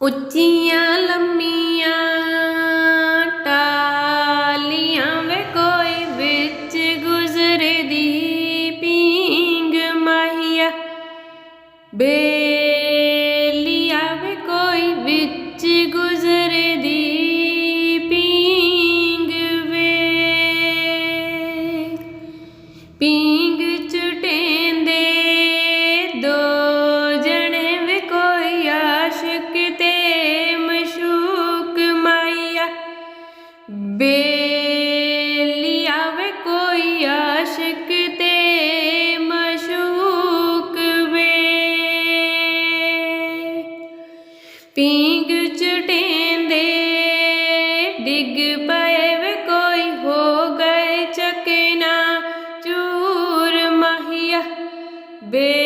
ਉੱਚੀਆਂ ਲੰਮੀਆਂ ਟਾਲੀਆਂ ਵੇ ਕੋਈ ਵਿੱਚ ਗੁਜ਼ਰਦੀ ਪੀਂਗ ਮਾਹੀਆ ਬੇ ਬੇਲੀਆ ਵੇ ਕੋਈ ਆਸ਼ਿਕ ਤੇ ਮਸ਼ੂਕ ਵੇ। ਪੀਂਗ ਚਟੇਂਦੇ ਡਿੱਗ ਪਏ ਵੇ ਕੋਈ, ਹੋ ਗਏ ਚਕਨਾ ਚੂਰ ਮਾਹੀਆ। ਬੇਲੀਆ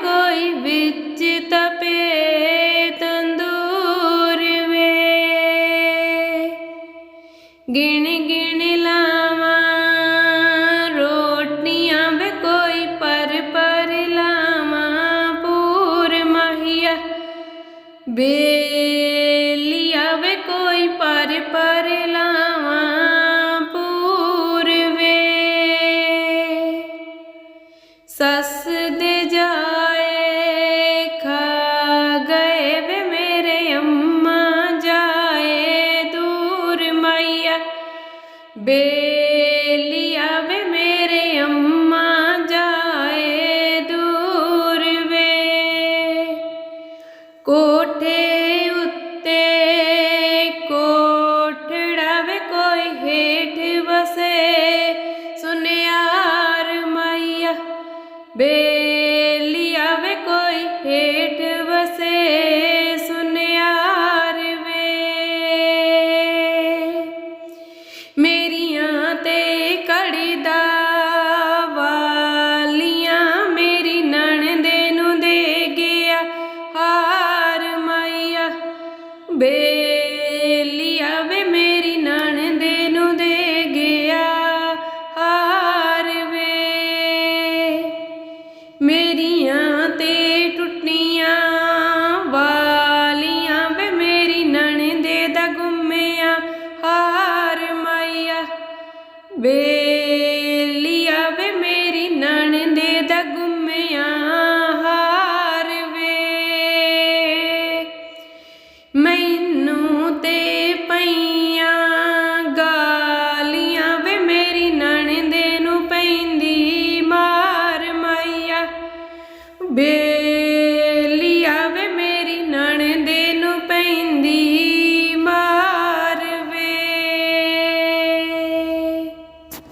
ਕੋਈ ਵਿੱਚ ਤਪੇ ਤੰਦੂਰ ਵੇ। ਗਿਣ ਗਿਣ ਲਾਵਾਂ, ਰੋਟੀਆਂ ਵੇ ਕੋਈ ਪਰ ਪਰ ਲਾਵਾਂ, ਪੂਰ ਮਾਹੀਆ। ਬੇ ਬੇਲੀਆ ਵੇ ਮੇਰੇ ਅੰਮਾ ਜਾਏ ਦੂਰ ਵੇ। ਕੋਠੇ ਉੱਤੇ ਕੋਠੜਾ ਵੇ ਕੋਈ ਹੇਠ ਵਸੇ। ਸੁਨਿਆਰ ਮਾਈਆ ਬੇਲੀਆ ਵੇ ਕੋਈ ਹੇਠ ਵਸੇ। ਬੇਲੀਆ ਵੇ ਮੇਰੀ ਨਣਦੇ ਨੂੰ ਦੇ ਗਿਆ ਹਾਰ ਵੇ। ਮੇਰੀਆਂ ਤੇ ਟੁੱਟੀਆਂ ਵਾਲੀਆਂ ਵੇ ਮੇਰੀ ਨਣਦੇ ਦਾ ਗੁੰਮਿਆ ਹਾਰ ਮਾਈਆ। ਵੇ be